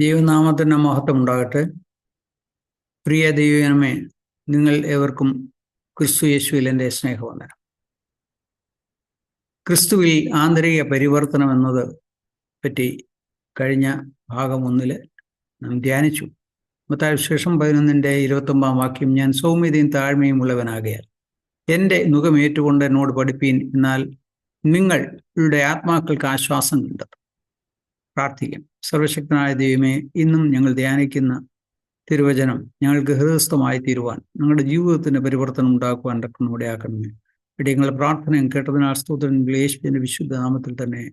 ദൈവനാമത്തിന്റെ മഹത്വം ഉണ്ടാകട്ടെ. പ്രിയ ദൈവനമേ നിങ്ങൾ ഏവർക്കും ക്രിസ്തു യേശുവിൽ എന്റെ സ്നേഹവന്ദനം. ക്രിസ്തുവിൽ ആന്തരിക പരിവർത്തനം എന്നത് പറ്റി കഴിഞ്ഞ ഭാഗം ഒന്നിൽ നാം ധ്യാനിച്ചു. മത്തായ വിശേഷം പതിനൊന്നിന്റെ ഇരുപത്തൊമ്പതാം വാക്യം ഞാൻ സൗമ്യതയും താഴ്മയും ഉള്ളവനാകയാൽ എന്റെ മുഖമേറ്റുകൊണ്ട് എന്നോട് പഠിപ്പീൻ എന്നാൽ നിങ്ങളുടെ ആത്മാക്കൾക്ക് ആശ്വാസം കണ്ടെത്തും. പ്രാർത്ഥിക്കാം. സർവശക്തനായ ദൈവമേ ഇന്നും ഞങ്ങൾ ധ്യാനിക്കുന്ന തിരുവചനം ഞങ്ങൾക്ക് ഹൃദയസ്ഥമായി തീരുവാൻ ഞങ്ങളുടെ ജീവിതത്തിന്റെ പരിവർത്തനം ഉണ്ടാക്കുവാൻ നമ്മുടെ ആക്കണമേ ഇവിടെ ഞങ്ങളുടെ പ്രാർത്ഥനയും കേട്ടതിനാൽ സ്തോത്രം യേശുവിന്റെ വിശുദ്ധ നാമത്തിൽ തന്നെ.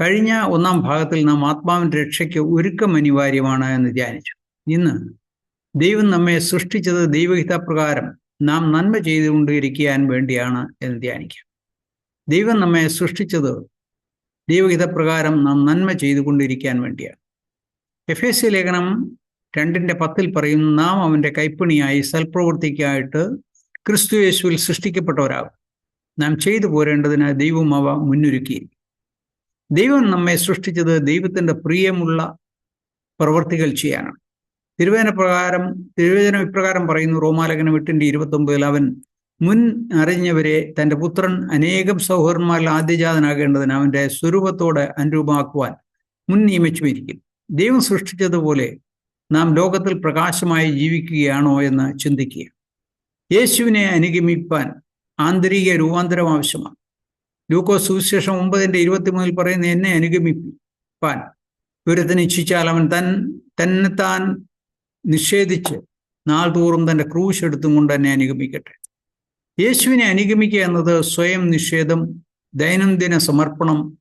കഴിഞ്ഞ ഒന്നാം ഭാഗത്തിൽ നാം ആത്മാവിന്റെ രക്ഷയ്ക്ക് ഒരുക്കം അനിവാര്യമാണ് എന്ന് ധ്യാനിച്ചു. ഇന്ന് ദൈവം നമ്മെ സൃഷ്ടിച്ചത് ദൈവഹിതപ്രകാരം നാം നന്മ ചെയ്തുകൊണ്ടിരിക്കാൻ വേണ്ടിയാണ് എന്ന് ധ്യാനിക്കാം. ദൈവം നമ്മെ സൃഷ്ടിച്ചത് ദൈവഹിതപ്രകാരം നാം നന്മ ചെയ്തുകൊണ്ടിരിക്കാൻ വേണ്ടിയാണ്. എഫ് എസ് സി ലേഖനം രണ്ടിന്റെ പത്തിൽ പറയുന്നു നാം അവന്റെ കൈപ്പണിയായി സൽപ്രവൃത്തിക്കായിട്ട് ക്രിസ്തു യേശുവിൽ സൃഷ്ടിക്കപ്പെട്ടവരാകും. നാം ചെയ്തു പോരേണ്ടതിന് ദൈവം അവ മുന്നൊരുക്കി ദൈവം നമ്മെ സൃഷ്ടിച്ചത് ദൈവത്തിന്റെ പ്രിയമുള്ള പ്രവർത്തികൾ ചെയ്യാനാണ്. തിരുവേദന പ്രകാരം തിരുവേദനം ഇപ്രകാരം പറയുന്നു റോമാലേഖനം എട്ടിന്റെ ഇരുപത്തൊമ്പതിൽ അവൻ മുൻ അറിഞ്ഞവരെ തന്റെ പുത്രൻ അനേകം സൗഹൃദന്മാരിൽ ആദ്യജാതനാകേണ്ടതിന് അവന്റെ സ്വരൂപത്തോടെ അനുരൂപമാക്കുവാൻ മുൻ നിയമിച്ചുമിരിക്കും. ദൈവം സൃഷ്ടിച്ചതുപോലെ നാം ലോകത്തിൽ പ്രകാശമായി ജീവിക്കുകയാണോ എന്ന് ചിന്തിക്കുക. യേശുവിനെ അനുഗമിപ്പാൻ ആന്തരിക രൂപാന്തരം ആവശ്യമാണ്. ലൂക്കോ സുവിശേഷം ഒമ്പതിന്റെ ഇരുപത്തിമൂന്നിൽ പറയുന്ന എന്നെ അനുഗമിപ്പാൻ. ഒരുത്തന് ഇച്ഛിച്ചാൽ അവൻ തൻ തന്നെത്താൻ നിഷേധിച്ച് നാൾ തോറും തന്റെ ക്രൂശ് എടുത്തും കൊണ്ട് എന്നെ അനുഗമിക്കട്ടെ. യേശുവിനെ അനുഗമിക്കുക എന്നത് സ്വയം നിഷേധം ദൈനംദിന സമർപ്പണം.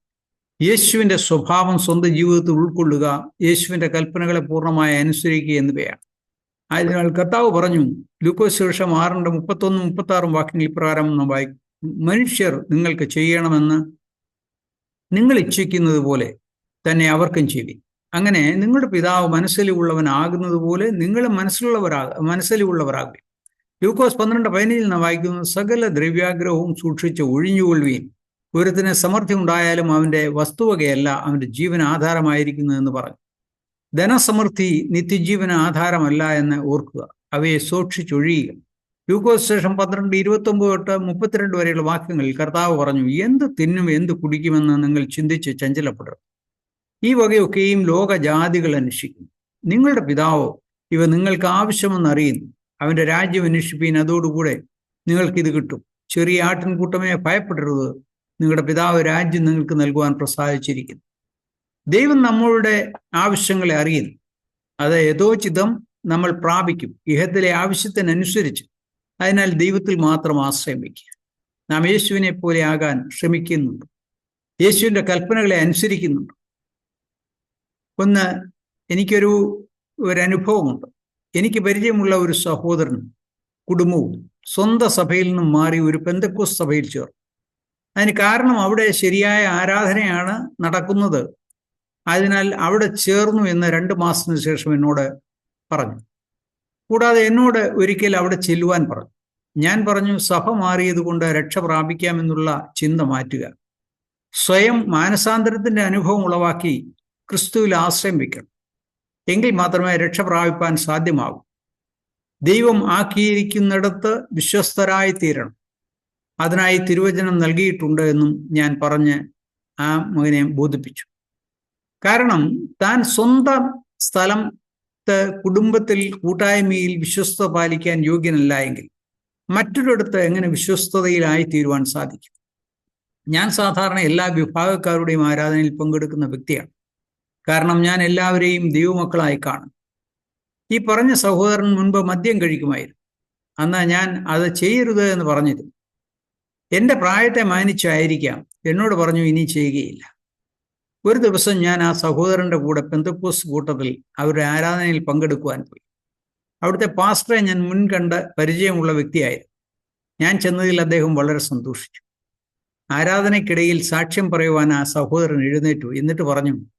യേശുവിന്റെ സ്വഭാവം സ്വന്തം ജീവിതത്തിൽ ഉൾക്കൊള്ളുക യേശുവിന്റെ കൽപ്പനകളെ പൂർണമായി അനുസരിക്കുക എന്നിവയാണ്. അതിനാൽ കർത്താവ് പറഞ്ഞു ലൂക്കോസ് ശേഷം ആറിന്റെ മുപ്പത്തൊന്നും മുപ്പത്താറും വാക്യങ്ങൾ ഇപ്രകാരം വായിക്കും മനുഷ്യർ നിങ്ങൾക്ക് ചെയ്യണമെന്ന് നിങ്ങൾ ഇച്ഛിക്കുന്നത് പോലെ തന്നെ അവർക്കും ചെയ്യും അങ്ങനെ നിങ്ങളുടെ പിതാവ് മനസ്സിലുള്ളവനാകുന്നത് പോലെ നിങ്ങൾ മനസ്സിലുള്ളവരാക ലൂക്കോസ് പന്ത്രണ്ട് പതിനഞ്ചിൽ നാം വായിക്കുന്നത് സകല ദ്രവ്യാഗ്രഹവും സൂക്ഷിച്ച് ഒഴിഞ്ഞുകൊള്ളുകയും ഒരുത്തിന് സമൃദ്ധി ഉണ്ടായാലും അവന്റെ വസ്തുവകയല്ല അവന്റെ ജീവന ആധാരമായിരിക്കുന്നതെന്ന് പറഞ്ഞു. ധനസമൃദ്ധി നിത്യജീവന ആധാരമല്ല എന്ന് ഓർക്കുക. അവയെ സൂക്ഷിച്ചൊഴിയുക. യുക്കോസ് ശേഷം പന്ത്രണ്ട് ഇരുപത്തി ഒമ്പത് തൊട്ട് മുപ്പത്തിരണ്ട് വരെയുള്ള വാക്യങ്ങളിൽ കർത്താവ് പറഞ്ഞു എന്ത് തിന്നും എന്ത് കുടിക്കുമെന്ന് നിങ്ങൾ ചിന്തിച്ച് ചഞ്ചലപ്പെടും ഈ വകയൊക്കെയും ലോകജാതികൾ അന്വേഷിക്കുന്നു. നിങ്ങളുടെ പിതാവോ ഇവ നിങ്ങൾക്ക് ആവശ്യമെന്ന് അറിയുന്നു. അവന്റെ രാജ്യം അന്വേഷിപ്പീൻ അതോടുകൂടെ നിങ്ങൾക്കിത് കിട്ടും. ചെറിയ ആട്ടിൻകൂട്ടമേ ഭയപ്പെടരുത്. നിങ്ങളുടെ പിതാവ് രാജ്യം നിങ്ങൾക്ക് നൽകുവാൻ പ്രസാദിച്ചിരിക്കുന്നു. ദൈവം നമ്മളുടെ ആവശ്യങ്ങളെ അറിയുന്നു. അത് യഥോചിതം നമ്മൾ പ്രാപിക്കും. ഇഹത്തിലെ ആവശ്യത്തിനനുസരിച്ച്. അതിനാൽ ദൈവത്തിൽ മാത്രം ആശ്രയം വയ്ക്കുക നാം യേശുവിനെ പോലെ ആകാൻ ശ്രമിക്കുന്നുണ്ട്. യേശുവിന്റെ കൽപ്പനകളെ അനുസരിക്കുന്നുണ്ട്. ഒന്ന് എനിക്കൊരു ഒരു അനുഭവമുണ്ട്. എനിക്ക് പരിചയമുള്ള ഒരു സഹോദരനും കുടുംബവും സ്വന്തം സഭയിൽ നിന്നും മാറി ഒരു പെന്തക്കോസ് സഭയിൽ ചേർന്നു. അതിന് കാരണം അവിടെ ശരിയായ ആരാധനയാണ് നടക്കുന്നത്. അതിനാൽ അവിടെ ചേർന്നു എന്ന് രണ്ട് മാസത്തിന് ശേഷം എന്നോട് പറഞ്ഞു. കൂടാതെ എന്നോട് ഒരിക്കൽ അവിടെ ചെല്ലുവാൻ പറഞ്ഞു. ഞാൻ പറഞ്ഞു സഭ മാറിയത് കൊണ്ട് രക്ഷ പ്രാപിക്കാമെന്നുള്ള ചിന്ത മാറ്റുക. സ്വയം മാനസാന്തരത്തിന്റെ അനുഭവം ഉളവാക്കി ക്രിസ്തുവിൽ ആശ്രയം വയ്ക്കണം. എങ്കിൽ മാത്രമേ രക്ഷ പ്രാപിപ്പാൻ സാധ്യമാകൂ. ദൈവം ആക്കിയിരിക്കുന്നിടത്ത് വിശ്വസ്തരായി തീരണം. അതിനായി തിരുവചനം നൽകിയിട്ടുണ്ട് എന്നും ഞാൻ പറഞ്ഞ് ആ മകനെ ബോധിപ്പിച്ചു. കാരണം താൻ സ്വന്തം സ്ഥലം കുടുംബത്തിൽ കൂട്ടായ്മയിൽ വിശ്വസ്ത പാലിക്കാൻ യോഗ്യനല്ല എങ്കിൽ മറ്റൊരിടത്ത് എങ്ങനെ വിശ്വസ്തതയിലായി തീരുവാൻ സാധിക്കും? ഞാൻ സാധാരണ എല്ലാ വിഭാഗക്കാരുടെയും ആരാധനയിൽ പങ്കെടുക്കുന്ന വ്യക്തിയാണ്. കാരണം ഞാൻ എല്ലാവരെയും ദൈവമക്കളായി കാണും. ഈ പറഞ്ഞ സഹോദരൻ മുൻപ് മദ്യം കഴിക്കുമായിരുന്നു. അന്ന് ഞാൻ അത് ചെയ്യരുത് എന്ന് പറഞ്ഞിരുന്നു എന്റെ പ്രായത്തെ മാനിച്ചായിരിക്കാം. എന്നോട് പറഞ്ഞു ഇനി ചെയ്യുകയില്ല. ഒരു ദിവസം ഞാൻ ആ സഹോദരന്റെ കൂടെ പെന്തക്കോസ് കൂട്ടത്തിൽ അവരുടെ ആരാധനയിൽ പങ്കെടുക്കുവാൻ പോയി. അവിടുത്തെ പാസ്റ്ററെ ഞാൻ മുൻകണ്ട് പരിചയമുള്ള വ്യക്തിയായിരുന്നു. ഞാൻ ചെന്നതിൽ അദ്ദേഹം വളരെ സന്തോഷിച്ചു. ആരാധനയ്ക്കിടയിൽ സാക്ഷ്യം പറയുവാൻ ആ സഹോദരൻ എഴുന്നേറ്റു. എന്നിട്ട് പറഞ്ഞു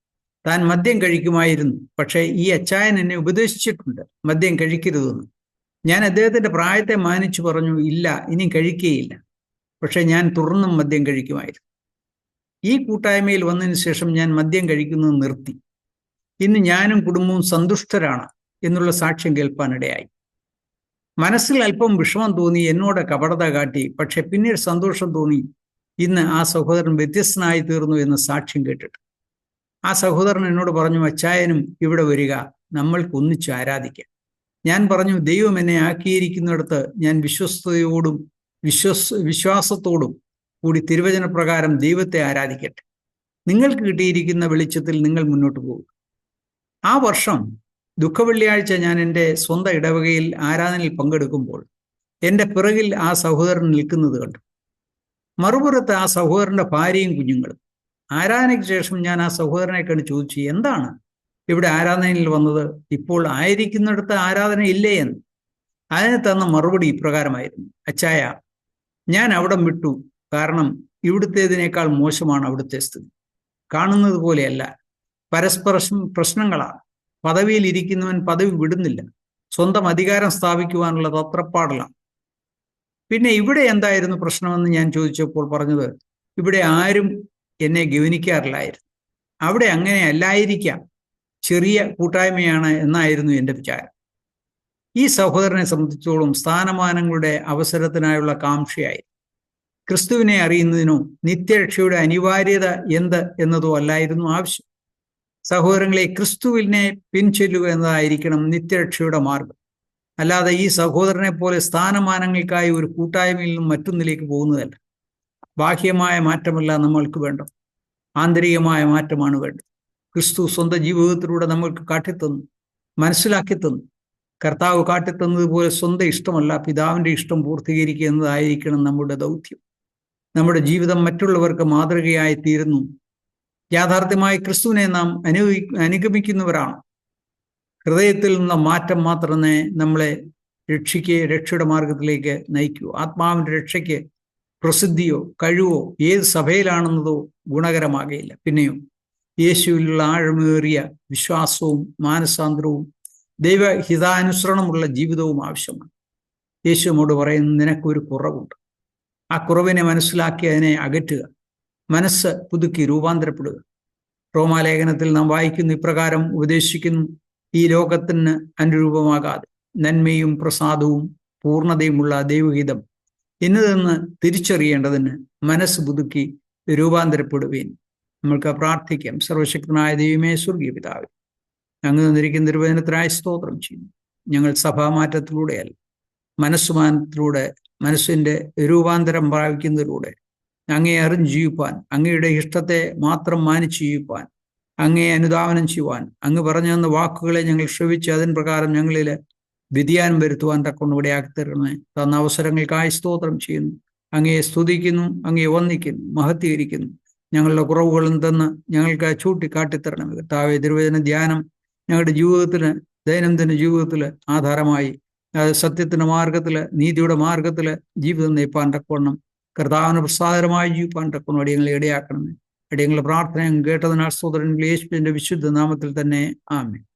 താൻ മദ്യം കഴിക്കുമായിരുന്നു. പക്ഷേ ഈ അച്ചായൻ എന്നെ ഉപദേശിച്ചിട്ടുണ്ട്. മദ്യം കഴിക്കരുതെന്ന്. ഞാൻ അദ്ദേഹത്തിന്റെ പ്രായത്തെ മാനിച്ചു പറഞ്ഞു ഇല്ല ഇനി കഴിക്കുകയില്ല പക്ഷെ ഞാൻ തുടർന്നും മദ്യം കഴിക്കുമായിരുന്നു. ഈ കൂട്ടായ്മയിൽ വന്നതിന് ശേഷം ഞാൻ മദ്യം കഴിക്കുന്നത് നിർത്തി. ഇന്ന് ഞാനും കുടുംബവും സന്തുഷ്ടരാണ് എന്നുള്ള സാക്ഷ്യം കേൾപ്പാനിടയായി. മനസ്സിൽ അല്പം വിഷമം തോന്നി എന്നോട് കപടത കാട്ടി. പക്ഷെ പിന്നീട് സന്തോഷം തോന്നി. ഇന്ന് ആ സഹോദരൻ വ്യത്യസ്തനായി തീർന്നു എന്ന് സാക്ഷ്യം കേട്ടിട്ട്. ആ സഹോദരൻ എന്നോട് പറഞ്ഞു അച്ചായനും ഇവിടെ വരിക നമ്മൾക്ക് ഒന്നിച്ച് ആരാധിക്കാം. ഞാൻ പറഞ്ഞു ദൈവം എന്നെ ആക്കിയിരിക്കുന്നിടത്ത് ഞാൻ വിശ്വസ്തയോടും വിശ്വസ് വിശ്വാസത്തോടും കൂടി തിരുവചന പ്രകാരം ദൈവത്തെ ആരാധിക്കട്ടെ. നിങ്ങൾക്ക് കിട്ടിയിരിക്കുന്ന വെളിച്ചത്തിൽ നിങ്ങൾ മുന്നോട്ട് പോകും. ആ വർഷം ദുഃഖവെള്ളിയാഴ്ച ഞാൻ എന്റെ സ്വന്തം ഇടവകയിൽ ആരാധനയിൽ പങ്കെടുക്കുമ്പോൾ എന്റെ പിറകിൽ ആ സഹോദരൻ നിൽക്കുന്നത് കണ്ടു. മറുപുറത്ത് ആ സഹോദരന്റെ ഭാര്യയും കുഞ്ഞുങ്ങളും ആരാധനയ്ക്ക് ശേഷം ഞാൻ ആ സഹോദരനെ കണ്ട് ചോദിച്ചു എന്താണ്? ഇവിടെ ആരാധനയിൽ വന്നത്? ഇപ്പോൾ ആയിരിക്കുന്നിടത്ത് ആരാധന ഇല്ലേ എന്ന്. അതിന് തന്ന മറുപടി ഇപ്രകാരമായിരുന്നു. അച്ചായ ഞാൻ അവിടം വിട്ടു. കാരണം ഇവിടുത്തേതിനേക്കാൾ മോശമാണ് അവിടുത്തെ സ്ഥിതി. കാണുന്നത് പോലെയല്ല. പരസ്പര പ്രശ്നങ്ങളാണ്. പദവിയിൽ ഇരിക്കുന്നവൻ പദവി വിടുന്നില്ല. സ്വന്തം അധികാരം സ്ഥാപിക്കുവാനുള്ള തത്രപ്പാടിലാണ്. പിന്നെ ഇവിടെ എന്തായിരുന്നു പ്രശ്നമെന്ന് ഞാൻ ചോദിച്ചപ്പോൾ പറഞ്ഞത് ഇവിടെ ആരും എന്നെ ഗവനിക്കാറില്ലായിരുന്നു. അവിടെ അങ്ങനെ അല്ലായിരിക്കാം. ചെറിയ കൂട്ടായ്മയാണ് എന്നായിരുന്നു എന്റെ വിചാരം. ഈ സഹോദരനെ സംബന്ധിച്ചോളം സ്ഥാനമാനങ്ങളുടെ അവസരത്തിനായുള്ള കാംക്ഷയായി. ക്രിസ്തുവിനെ അറിയുന്നതിനോ നിത്യരക്ഷയുടെ അനിവാര്യത എന്ത് എന്നതോ അല്ലായിരുന്നു ആവശ്യം. സഹോദരങ്ങളെ ക്രിസ്തുവിനെ പിൻചൊല്ലുക എന്നതായിരിക്കണം നിത്യരക്ഷയുടെ മാർഗം. അല്ലാതെ ഈ സഹോദരനെ പോലെ സ്ഥാനമാനങ്ങൾക്കായി ഒരു കൂട്ടായ്മയിൽ നിന്നും മറ്റൊന്നിലേക്ക് പോകുന്നതല്ല. ബാഹ്യമായ മാറ്റമല്ല നമ്മൾക്ക് വേണ്ട ആന്തരികമായ മാറ്റമാണ് വേണ്ടത്. ക്രിസ്തു സ്വന്തം ജീവിതത്തിലൂടെ നമ്മൾക്ക് കാട്ടിത്തന്നു മനസ്സിലാക്കി തന്നു കർത്താവ് കാട്ടിത്തന്നതുപോലെ സ്വന്തം ഇഷ്ടമല്ല പിതാവിന്റെ ഇഷ്ടം പൂർത്തീകരിക്കുക എന്നതായിരിക്കണം നമ്മുടെ ദൗത്യം. നമ്മുടെ ജീവിതം മറ്റുള്ളവർക്ക് മാതൃകയായി തീരുന്നു യാഥാർത്ഥ്യമായി ക്രിസ്തുവിനെ നാം അനുഭവി അനുഗമിക്കുന്നവരാണ്. ഹൃദയത്തിൽ നിന്നുള്ള മാറ്റം മാത്രമേ നമ്മളെ രക്ഷയ്ക്ക് രക്ഷയുടെ മാർഗത്തിലേക്ക് നയിക്കൂ. ആത്മാവിന്റെ രക്ഷയ്ക്ക് പ്രസിദ്ധിയോ കഴിവോ ഏത് സഭയിലാണെന്നതോ ഗുണകരമാകയില്ല. പിന്നെയോ യേശുവിലുള്ള ആഴമേറിയ വിശ്വാസവും മാനസാന്തരവും ദൈവഹിതാനുസരണമുള്ള ജീവിതവും ആവശ്യമാണ്. യേശു യേശുവോട് പറയുന്ന നിനക്കൊരു കുറവുണ്ട്. ആ കുറവിനെ മനസ്സിലാക്കി അതിനെ അകറ്റുക. മനസ്സ് പുതുക്കി രൂപാന്തരപ്പെടുക. റോമാലേഖനത്തിൽ നാം വായിക്കുന്ന ഇപ്രകാരം ഉപദേശിക്കുന്നു ഈ ലോകത്തിന് അനുരൂപമാകാതെ. നന്മയും പ്രസാദവും പൂർണതയുമുള്ള ദൈവഹിതം ഇന്നതെന്ന് തിരിച്ചറിയേണ്ടതിന് മനസ്സ് പുതുക്കി രൂപാന്തരപ്പെടുകയും നമ്മൾക്ക് പ്രാർത്ഥിക്കാം. സർവശക്തനായ ദൈവമേ സ്വർഗീയ പിതാവ് അങ്ങ് തന്നിരിക്കുന്ന നിർവചനത്തിനായി സ്തോത്രം ചെയ്യുന്നു. ഞങ്ങൾ സഭാമാറ്റത്തിലൂടെയല്ല മനസ്സുമാനത്തിലൂടെ മനസ്സിന്റെ രൂപാന്തരം പ്രാപിക്കുന്നതിലൂടെ അങ്ങയെ അറിഞ്ഞ് ജീവിപ്പാൻ അങ്ങയുടെ ഇഷ്ടത്തെ മാത്രം മാനിച്ച് ജീവിപ്പാൻ അങ്ങയെ അനുദാപനം ചെയ്യുവാൻ അങ്ങ് പറഞ്ഞു തന്ന വാക്കുകളെ ഞങ്ങൾ ശ്രവിച്ച് അതിന് പ്രകാരം ഞങ്ങളിൽ വ്യതിയാനം വരുത്തുവാൻ തക്കൊണ്ട് ഇടയാക്കി തരണമേ തന്ന അവസരങ്ങൾക്കായി സ്തോത്രം ചെയ്യുന്നു. അങ്ങയെ സ്തുതിക്കുന്നു അങ്ങയെ വന്ദിക്കുന്നു മഹത്തീകരിക്കുന്നു ഞങ്ങളുടെ കുറവുകളും തന്ന് ഞങ്ങൾക്ക് ചൂട്ടിക്കാട്ടിത്തരണം കർത്താവെ തിരുവചന ധ്യാനം ഞങ്ങളുടെ ജീവിതത്തിന് ദൈനംദിന ജീവിതത്തിൽ ആധാരമായി സത്യത്തിന്റെ മാർഗത്തിൽ നീതിയുടെ മാർഗത്തിൽ ജീവിതം നയിപ്പാൻ തക്കവണ്ണം കർത്താവിന് പ്രസാദരമായി ജീവിപ്പാൻ തക്കവണ്ണം അടിയങ്ങളെ ഇടയാക്കണമേ. അടിയങ്ങളുടെ പ്രാർത്ഥന കേട്ടതിനാൽ സോദരൻ യേശുവിന്റെ വിശുദ്ധ നാമത്തിൽ തന്നെ. ആമേ